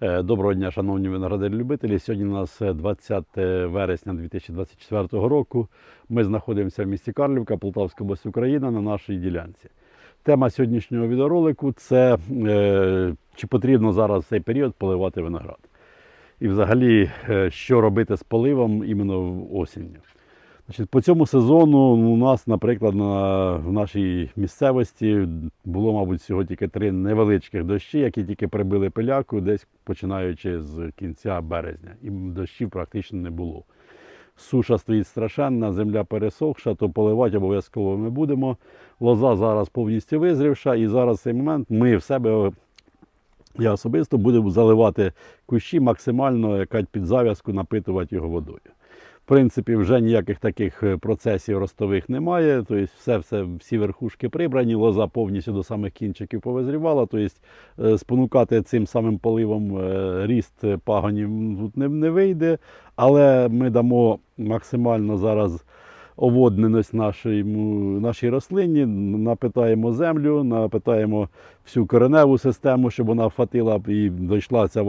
Е, Доброго дня, шановні виноградарі-любителі. Сьогодні у нас е, 20 вересня 2024 року. Ми знаходимося в місті Карлівка, Полтавська область, Україна на нашій ділянці. Тема сьогоднішнього відеоролику це е, чи потрібно зараз цей період поливати виноград. І взагалі, е, що робити з поливом іменно в осінню. Значить, по цьому сезону у нас, наприклад, на, в нашій місцевості було, мабуть, всього тільки три невеличких дощі, які тільки прибили пиляку десь починаючи з кінця березня. І дощів практично не було. Суша стоїть страшенна, земля пересохша, то поливати обов'язково ми будемо. Лоза зараз повністю визрівша, і зараз в цей момент ми в себе, я особисто, будемо заливати кущі максимально, як під зав'язку, напитувати його водою. В принципі, вже ніяких таких е, процесів ростових немає. Тобто все, все, всі верхушки прибрані, лоза повністю до самих кінчиків повизрівала. Тобто е, спонукати цим самим поливом е, ріст пагонів тут не, не вийде. Але ми дамо максимально зараз оводненість нашій, нашій рослині, напитаємо землю, напитаємо всю кореневу систему, щоб вона вхватила і дійшла ця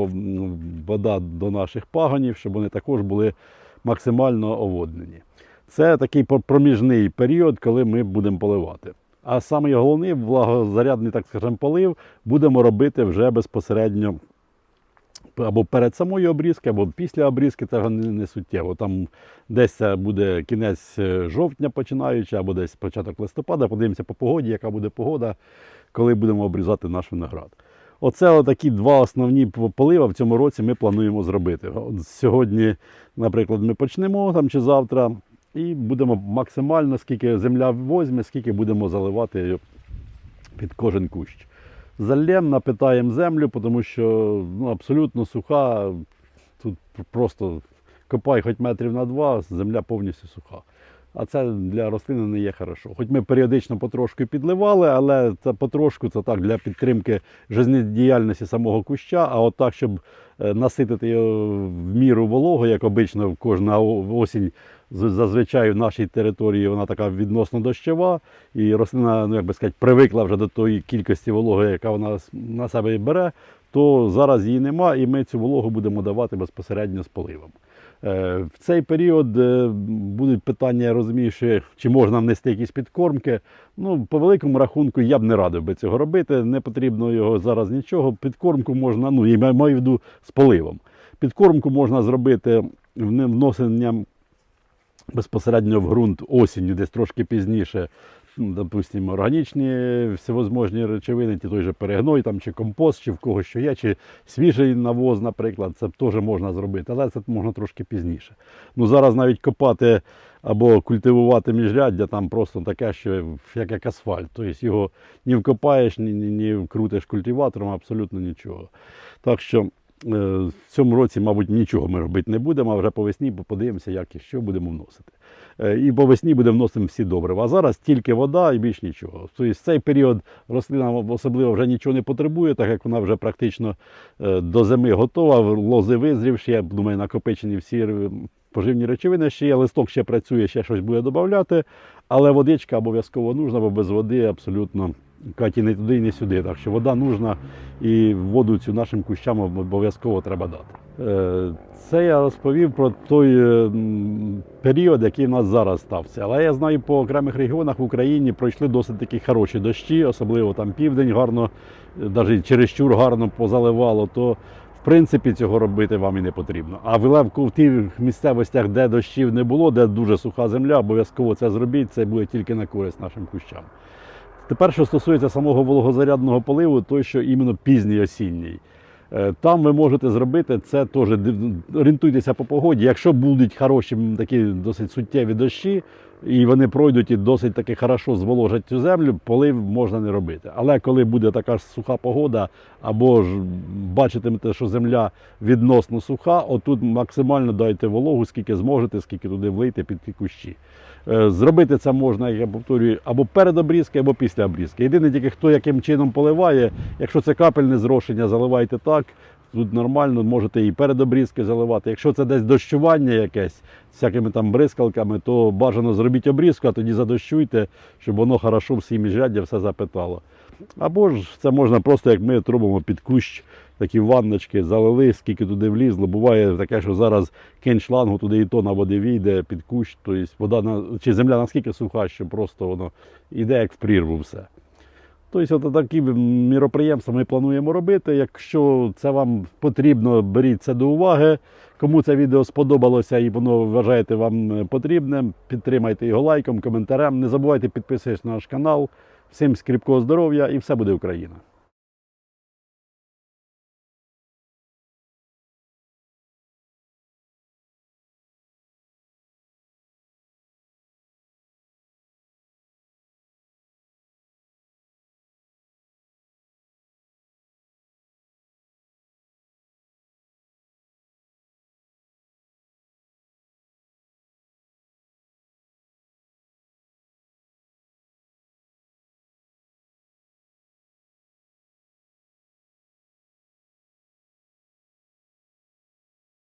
вода до наших пагонів, щоб вони також були максимально оводнені. Це такий проміжний період, коли ми будемо поливати. А саме головний влагозарядний, так скажемо, полив будемо робити вже безпосередньо або перед самою обрізки, або після обрізки, це не суттєво. Там десь це буде кінець е, жовтня починаючи, або десь початок листопада. Подивимося по погоді, яка буде погода, коли будемо обрізати наш виноград. Оце такі два основні полива в цьому році ми плануємо зробити. От Сьогодні, наприклад, ми почнемо там чи завтра, і будемо максимально, скільки земля возьме, скільки будемо заливати під кожен кущ. Залєм, напитаємо землю, тому що ну, абсолютно суха. Тут просто копай хоч метрів на два, земля повністю суха. А це для рослини не є хорошо. Хоч ми періодично потрошку підливали, але це потрошку це так для підтримки жизнедіяльності самого куща. А от так, щоб е, наситити його в міру вологу, як обично кожна осінь зазвичай в нашій території вона така відносно дощова, і рослина, ну як би сказати, привикла вже до тої кількості вологи, яка вона на себе бере, то зараз її нема, і ми цю вологу будемо давати безпосередньо з поливом. Е, В цей період е, будуть питання, я розумію, що чи можна внести якісь підкормки. Ну, по великому рахунку я б не радив би цього робити. Не потрібно його зараз нічого. Підкормку можна, ну я маю в виду з поливом. Підкормку можна зробити вносенням безпосередньо в ґрунт осінню, десь трошки пізніше. Допустимо, органічні всевозможні речовини, ті той же перегной там, чи компост, чи в кого що є, чи свіжий навоз, наприклад, це теж можна зробити, але це можна трошки пізніше. Ну, зараз навіть копати або культивувати міжряддя там просто таке, що як, як асфальт. Тобто його ні вкопаєш, ні, ні, ні вкрутиш культиватором, абсолютно нічого. Так що в цьому році, мабуть, нічого ми робити не будемо, а вже по весні подивимося, як і що будемо вносити. Е, І по весні буде вносимо всі добрива. А зараз тільки вода і більш нічого. Тобто в цей період рослина особливо вже нічого не потребує, так як вона вже практично е, до зими готова, лози визрівші, я думаю, накопичені всі е, поживні речовини ще є, листок ще працює, ще щось буде додати, але водичка обов'язково нужна, бо без води абсолютно Каті не туди і не сюди. Так що вода нужна і воду цю нашим кущам обов'язково треба дати. Е, Це я розповів про той е, період, який в нас зараз стався. Але я знаю, по окремих регіонах в Україні пройшли досить такі хороші дощі, особливо там південь гарно, навіть чересчур гарно позаливало. То в принципі цього робити вам і не потрібно. А вилевку в тих місцевостях, де дощів не було, де дуже суха земля, обов'язково це зробіть. Це буде тільки на користь нашим кущам. Тепер, що стосується самого вологозарядного поливу, той, що іменно пізній осінній. Е, Там ви можете зробити це теж орієнтуйтеся по погоді. Якщо будуть хороші такі досить суттєві дощі, і вони пройдуть і досить таки хорошо зволожать цю землю, полив можна не робити. Але коли буде така ж суха погода, або ж бачитимете, що земля відносно суха, отут максимально дайте вологу, скільки зможете, скільки туди влийте під ті кущі. Е, Зробити це можна, я повторюю, або перед обрізки, або після обрізки. Єдине тільки хто яким чином поливає, якщо це капельне зрошення, заливайте так. Тут нормально, можете і перед обрізкою заливати. Якщо це десь дощування якесь з всякими там бризкалками, то бажано зробіть обрізку, а тоді задощуйте, щоб воно хорошо всі міжряддя все запитало. Або ж це можна просто, як ми робимо під кущ такі ванночки залили, скільки туди влізло. Буває таке, що зараз кинь шлангу, туди і тона води війде під кущ, тобто вода на, чи земля наскільки суха, що просто воно йде як в прірву все. Тобто, такі міроприємства ми плануємо робити. Якщо це вам потрібно, беріть це до уваги. Кому це відео сподобалося і воно вважаєте вам потрібним, підтримайте його лайком, коментарем. Не забувайте підписатися на наш канал. Всім скріпкого здоров'я і все буде Україна!